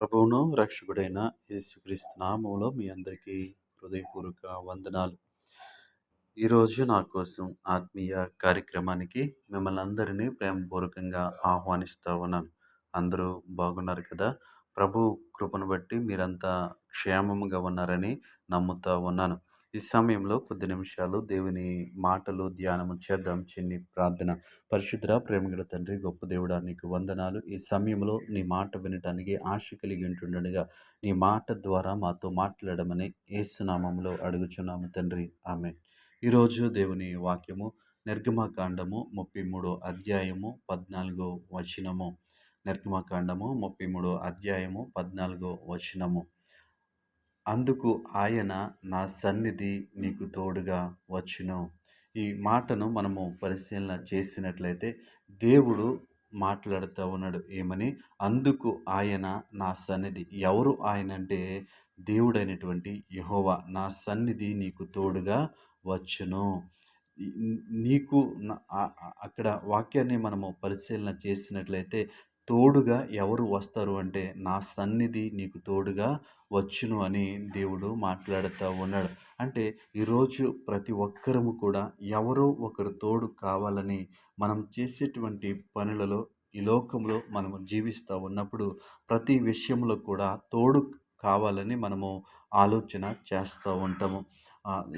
ప్రభువును రక్షకుడైన యేసుక్రీస్తు నామంలో మీ అందరికీ హృదయపూర్వక వందనాలు. ఈరోజు నా కోసం ఆత్మీయ కార్యక్రమానికి మిమ్మల్ని అందరినీ ప్రేమపూర్వకంగా ఆహ్వానిస్తూ ఉన్నాను. అందరూ బాగున్నారు కదా? ప్రభు కృపను బట్టి మీరంతా క్షేమంగా ఉన్నారని నమ్ముతూ ఉన్నాను. ఈ సమయంలో కొద్ది నిమిషాలు దేవుని మాటలు ధ్యానము చేద్దాం. చిన్ని ప్రార్థన. పరిశుద్ధ ప్రేమగల తండ్రి గొప్ప దేవుడా నీకు వందనాలు. ఈ సమయంలో నీ మాట వినటానికి ఆశ కలిగి ఉంటుండగా నీ మాట ద్వారా మాతో మాట్లాడమని ఏసునామంలో అడుగుచున్నాము తండ్రి. ఆమె ఈరోజు దేవుని వాక్యము నిర్గమకాండము ముప్పై మూడో అధ్యాయము పద్నాలుగో వచనము. నిర్గమకాండము ముప్పై మూడో అధ్యాయము పద్నాలుగో వచనము. అందుకు ఆయన నా సన్నిధి నీకు తోడుగా వచ్చును. ఈ మాటను మనము పరిశీలన చేసినట్లయితే దేవుడు మాట్లాడుతూ ఉన్నాడు ఏమని? అందుకు ఆయన నా సన్నిధి. ఎవరు ఆయన అంటే దేవుడైనటువంటి యహోవా నా సన్నిధి నీకు తోడుగా వచ్చును. నీకు అక్కడ వాక్యాన్ని మనము పరిశీలన చేసినట్లయితే తోడుగా ఎవరు వస్తారు అంటే నా సన్నిధి నీకు తోడుగా వచ్చును అని దేవుడు మాట్లాడుతూ ఉన్నాడు. అంటే ఈరోజు ప్రతి ఒక్కరము కూడా ఎవరో ఒకరు తోడు కావాలని మనం చేసేటువంటి పనులలో ఈ లోకంలో మనము జీవిస్తూ ఉన్నప్పుడు ప్రతి విషయంలో కూడా తోడు కావాలని మనము ఆలోచన చేస్తూ ఉంటాము.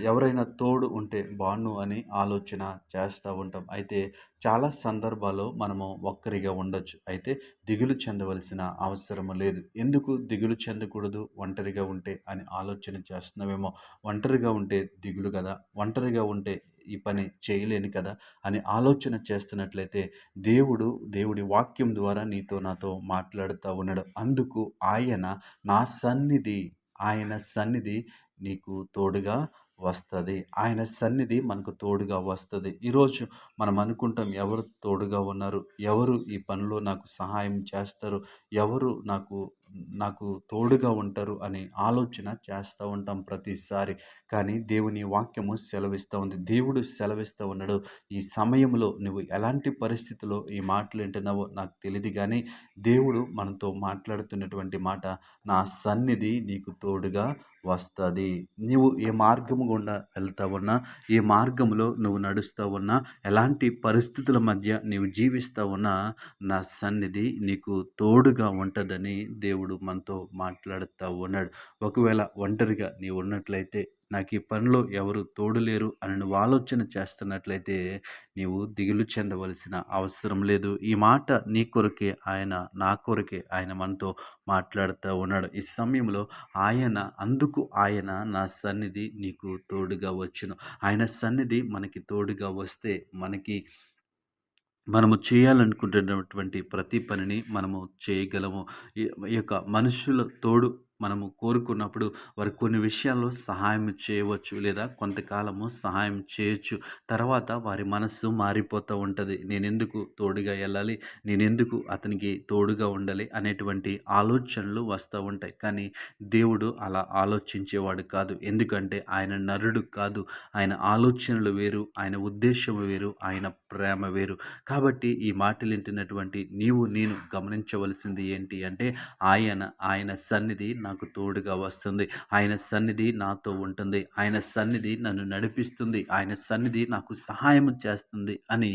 ఎవరైనా తోడు ఉంటే బాను అని ఆలోచన చేస్తూ ఉంటాం. అయితే చాలా సందర్భాల్లో మనము ఒక్కరిగా ఉండొచ్చు. అయితే దిగులు చెందవలసిన అవసరం లేదు. ఎందుకు దిగులు చెందకూడదు? ఒంటరిగా ఉంటే అని ఆలోచన చేస్తున్నామేమో. ఒంటరిగా ఉంటే దిగులు కదా? ఒంటరిగా ఉంటే ఈ పని చేయలేను కదా? అని ఆలోచన చేస్తున్నట్లయితే దేవుడు దేవుడి వాక్యం ద్వారా నీతో నాతో మాట్లాడుతూ ఉన్నాడు. అందుకు ఆయన నా సన్నిధి ఆయన సన్నిధి నీకు తోడుగా వస్తుంది. ఆయన సన్నిధి మనకు తోడుగా వస్తుంది. ఈరోజు మనం అనుకుంటాం ఎవరు తోడుగా ఉన్నారు? ఎవరు ఈ పనిలో నాకు సహాయం చేస్తారు? ఎవరు నాకు నాకు తోడుగా ఉంటారు అని ఆలోచన చేస్తూ ఉంటాం ప్రతిసారి. కానీ దేవుని వాక్యము సెలవిస్తూ ఉంది. దేవుడు సెలవిస్తూ ఉన్నాడు. ఈ సమయంలో నువ్వు ఎలాంటి పరిస్థితిలో ఈ మాటలు వింటున్నావో నాకు తెలియదు కానీ దేవుడు మనతో మాట్లాడుతున్నటువంటి మాట నా సన్నిధి నీకు తోడుగా వస్తుంది. నువ్వు ఏ మార్గము గుండా వెళ్తా ఉన్నా ఏ మార్గంలో నువ్వు నడుస్తూ ఉన్నా ఎలాంటి పరిస్థితుల మధ్య నీవు జీవిస్తూ ఉన్నా నా సన్నిధి నీకు తోడుగా ఉంటుందని దేవుడు మనతో మాట్లాడుతూ ఉన్నాడు. ఒకవేళ ఒంటరిగా నీవు ఉన్నట్లయితే నాకు ఈ పనిలో ఎవరు తోడు లేరు అని నువ్వు ఆలోచన చేస్తున్నట్లయితే నీవు దిగులు చెందవలసిన అవసరం లేదు. ఈ మాట నీ కొరకే ఆయన నా కొరకే ఆయన మనతో మాట్లాడుతూ ఉన్నాడు. ఈ సమయంలో ఆయన అందుకు ఆయన నా సన్నిధి నీకు తోడుగా వచ్చును. ఆయన సన్నిధి మనకి తోడుగా వస్తే మనకి మనము చేయాలనుకుంటున్నటువంటి ప్రతి పనిని మనము చేయగలము. ఈ యొక్క మనుషుల తోడు మనము కోరుకున్నప్పుడు వారు కొన్ని విషయాల్లో సహాయం చేయవచ్చు లేదా కొంతకాలము సహాయం చేయొచ్చు. తర్వాత వారి మనస్సు మారిపోతూ ఉంటుంది. నేనెందుకు తోడుగా వెళ్ళాలి నేనెందుకు అతనికి తోడుగా ఉండాలి? అనేటువంటి ఆలోచనలు వస్తూ ఉంటాయి. కానీ దేవుడు అలా ఆలోచించేవాడు కాదు. ఎందుకంటే ఆయన నరుడు కాదు. ఆయన ఆలోచనలు వేరు. ఆయన ఉద్దేశం వేరు. ఆయన ప్రేమ వేరు. కాబట్టి ఈ మాటలు వింటున్నటువంటి నీవు నేను గమనించవలసింది ఏంటి అంటే ఆయన ఆయన సన్నిధి నాకు తోడుగా వస్తుంది. ఆయన సన్నిధి నాతో ఉంటుంది. ఆయన సన్నిధి నన్ను నడిపిస్తుంది. ఆయన సన్నిధి నాకు సహాయం చేస్తుంది అని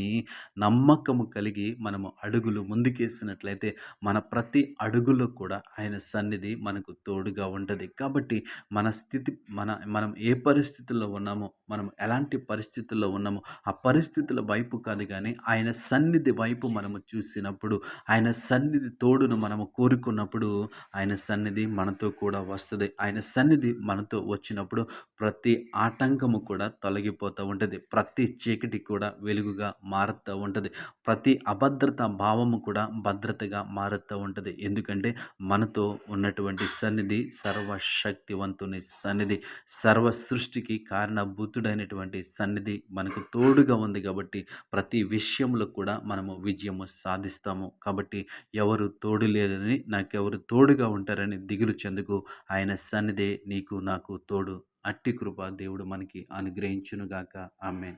నమ్మకము కలిగి మనము అడుగులు ముందుకేసినట్లయితే మన ప్రతి అడుగులో కూడా ఆయన సన్నిధి మనకు తోడుగా ఉంటుంది. కాబట్టి మన స్థితి మన మనం ఏ పరిస్థితుల్లో ఉన్నామో మనం ఎలాంటి పరిస్థితుల్లో ఉన్నామో ఆ పరిస్థితుల వైపు కాదు కానీ ఆయన సన్నిధి వైపు మనము చూసినప్పుడు ఆయన సన్నిధి తోడును మనము కోరుకున్నప్పుడు ఆయన సన్నిధి మనతో కూడా వస్తుంది. ఆయన సన్నిధి మనతో వచ్చినప్పుడు ప్రతి ఆటంకము కూడా తొలగిపోతూ ఉంటుంది. ప్రతి చీకటి కూడా వెలుగుగా మారుతూ ఉంటుంది. ప్రతి అభద్రత భావము కూడా భద్రతగా మారుతూ ఉంటుంది. ఎందుకంటే మనతో ఉన్నటువంటి సన్నిధి సర్వశక్తివంతుని సన్నిధి సర్వ సృష్టికి కారణభూతుడైనటువంటి సన్నిధి మనకు తోడుగా ఉంది కాబట్టి ప్రతి విషయంలో కూడా మనము విజయము సాధిస్తాము. కాబట్టి ఎవరు తోడు లేరని నాకెవరు తోడుగా ఉంటారని దిగులు చేసినందుకు ఆయన సన్నిధే నీకు నాకు తోడు. అట్టి కృప దేవుడు మనకి అనుగ్రహించునుగాక. ఆమె